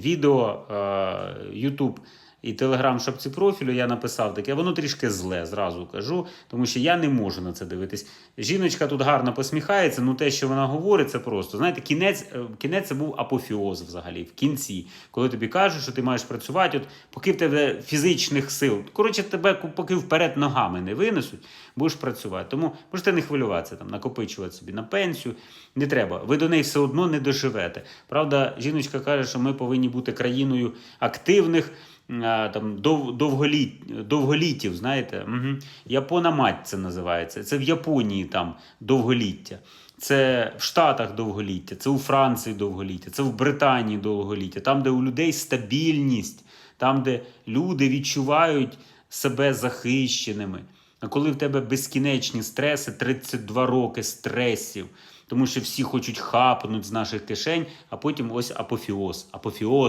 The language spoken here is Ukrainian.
відео е, YouTube і в шапці профілю я написав таке, воно трішки зле, зразу кажу, тому що я не можу на це дивитись. Жіночка тут гарно посміхається, ну те, що вона говорить, це просто. Знаєте, кінець, е, кінець це був апофіоз взагалі, в кінці, коли тобі кажуть, що ти маєш працювати, от поки в тебе фізичних сил, коротше, тебе поки вперед ногами не винесуть, будеш працювати. Тому можете не хвилюватися, там, накопичувати собі на пенсію. Не треба. Ви до неї все одно не доживете. Правда, жіночка каже, що ми повинні бути країною активних. Там дов, довголіт, довголітів, знаєте, угу. Япона мать це називається. Це в Японії там довголіття. Це в Штатах довголіття, це у Франції довголіття, це в Британії довголіття, там, де у людей стабільність, там, де люди відчувають себе захищеними. А коли в тебе безкінечні стреси, 32 роки стресів, тому що всі хочуть хапнути з наших кишень, а потім ось апофіоз. Апофіоз